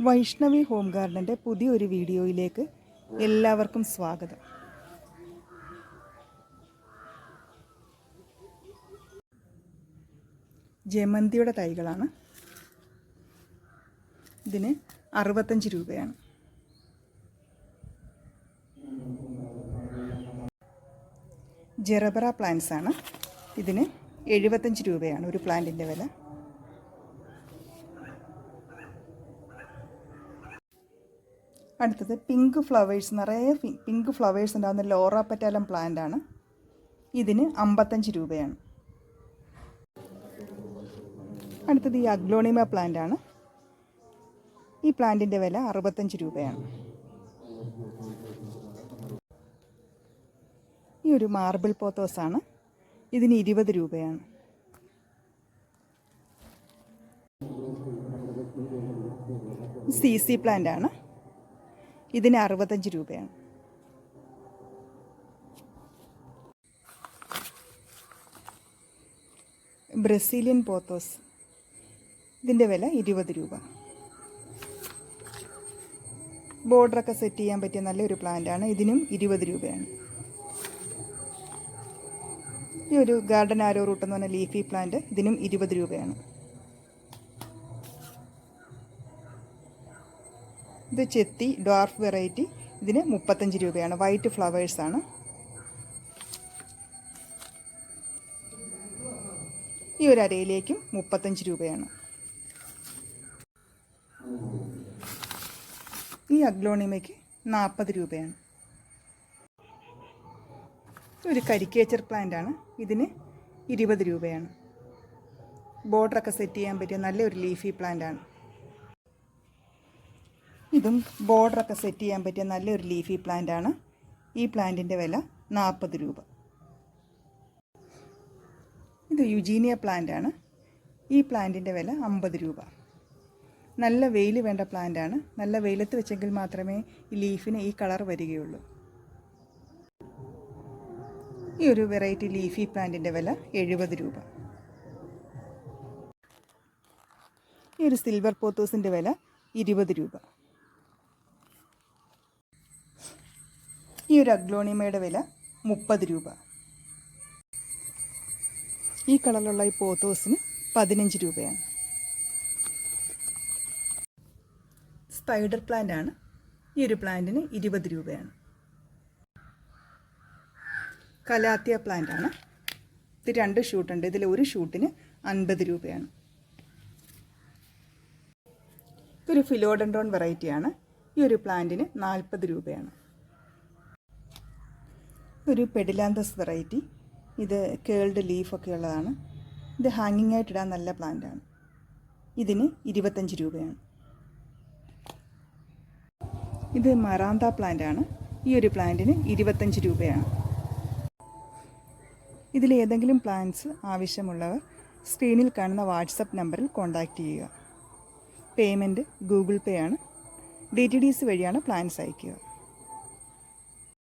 Vaishnavi home ഗാർഡന്റെ പുതിയൊരു വീഡിയോയിലേക്ക് എല്ലാവർക്കും സ്വാഗതം. ജമന്തിയുടെ തൈകളാണ്. ഇതിന് അറുപത്തഞ്ച് രൂപയാണ്. ജെറബറ പ്ലാന്റ്സ് ആണ് ഇതിന് എഴുപത്തഞ്ച് രൂപയാണ് ഒരു പ്ലാന്റിന്റെ വില. അടുത്തത് പിങ്ക് ഫ്ലവേഴ്സ് നിറയെ പിങ്ക് ഫ്ലവേഴ്സ് ഉണ്ടാകുന്ന ലോറ പറ്റാലം പ്ലാന്റ് ആണ്. ഇതിന് അമ്പത്തഞ്ച് രൂപയാണ്. അടുത്തത് ഈ അഗ്ലോണിമ പ്ലാന്റ് ആണ്. ഈ പ്ലാന്റിന്റെ വില അറുപത്തഞ്ച് രൂപയാണ്. ഈ ഒരു മാർബിൾ പോത്തോസ് ആണ്. ഇതിന് ഇരുപത് രൂപയാണ്. സി സി പ്ലാന്റ് ആണ്. ഇതിന് അറുപത്തഞ്ച് രൂപയാണ്. Brazilian pothos. ഇതിന്റെ വില ഇരുപത് രൂപ. ബോർഡറൊക്കെ സെറ്റ് ചെയ്യാൻ പറ്റിയ നല്ലൊരു പ്ലാന്റാണ് ഇതിനും ഇരുപത് രൂപയാണ്. ഈ ഒരു ഗാർഡൻ ആരോ റൂട്ട് എന്ന് പറഞ്ഞ ലീഫി പ്ലാന്റ് ഇതിനും ഇരുപത് രൂപയാണ്. ഇത് ചെത്തി ഡ്വാർഫ് വെറൈറ്റി ഇതിന് മുപ്പത്തഞ്ച് രൂപയാണ്. വൈറ്റ് ഫ്ലവേഴ്സാണ് ഈ ഒരു അരയിലേക്കും മുപ്പത്തഞ്ച് രൂപയാണ്. ഈ അഗ്ലോണിമയ്ക്ക് നാൽപ്പത് രൂപയാണ്. ഒരു കരിക്കേച്ചർ പ്ലാന്റ് ആണ്. ഇതിന് ഇരുപത് രൂപയാണ്. ബോർഡറൊക്കെ സെറ്റ് ചെയ്യാൻ പറ്റിയ നല്ലൊരു ലീഫി പ്ലാന്റ് ആണ്. ഇതും ബോർഡറൊക്കെ സെറ്റ് ചെയ്യാൻ പറ്റിയ നല്ലൊരു ലീഫി പ്ലാന്റ് ആണ് ഈ പ്ലാന്റിന്റെ വില നാൽപ്പത് രൂപ. ഇത് യുജീനിയ പ്ലാന്റ് ആണ് ഈ പ്ലാന്റിന്റെ വില അമ്പത് രൂപ. നല്ല വെയിൽ വേണ്ട പ്ലാന്റ് ആണ് നല്ല വെയിലത്ത് വെച്ചെങ്കിൽ മാത്രമേ ഈ ലീഫിന് ഈ കളർ വരികയുള്ളൂ. ഈ ഒരു വെറൈറ്റി ലീഫി പ്ലാന്റിന്റെ വില എഴുപത് രൂപ. ഈ ഒരു സിൽവർ പോത്തോസിന്റെ വില ഇരുപത് രൂപ. ഈ ഒരു അഗ്ലോണിമയുടെ വില മുപ്പത് രൂപ. ഈ കളറിലുള്ള ഈ പോത്തോസിന് പതിനഞ്ച് രൂപയാണ്. സ്പൈഡർ പ്ലാന്റ് ആണ്. ഈ ഒരു പ്ലാന്റിന് ഇരുപത് രൂപയാണ്. കലാത്തിയ പ്ലാന്റ് ആണ്. ഇത് രണ്ട് ഷൂട്ടുണ്ട് ഇതിൽ ഒരു ഷൂട്ടിന് അൻപത് രൂപയാണ്. ഇതൊരു ഫിലോഡൻഡ്രോൺ വെറൈറ്റിയാണ് ഈ ഒരു പ്ലാന്റിന് നാൽപ്പത് രൂപയാണ്. ഒരു പെഡിലാന്തസ് വെറൈറ്റി. ഇത് കേൾഡ് ലീഫൊക്കെ ഉള്ളതാണ്. ഇത് ഹാങ്ങിങ് ആയിട്ട് ഇടാൻ നല്ല പ്ലാന്റാണ് ഇതിന് ഇരുപത്തഞ്ച് രൂപയാണ്. ഇത് മറാന്ത പ്ലാന്റ് ആണ്. ഈ ഒരു പ്ലാന്റിന് ഇരുപത്തഞ്ച് രൂപയാണ്. ഇതിൽ ഏതെങ്കിലും പ്ലാന്റ്സ് ആവശ്യമുള്ളവർ സ്ക്രീനിൽ കാണുന്ന വാട്സപ്പ് നമ്പറിൽ കോൺടാക്റ്റ് ചെയ്യുക. പേയ്മെന്റ് ഗൂഗിൾ പേ ആണ്. ഡി ടി ഡി സി വഴിയാണ് പ്ലാൻസ് അയക്കുക.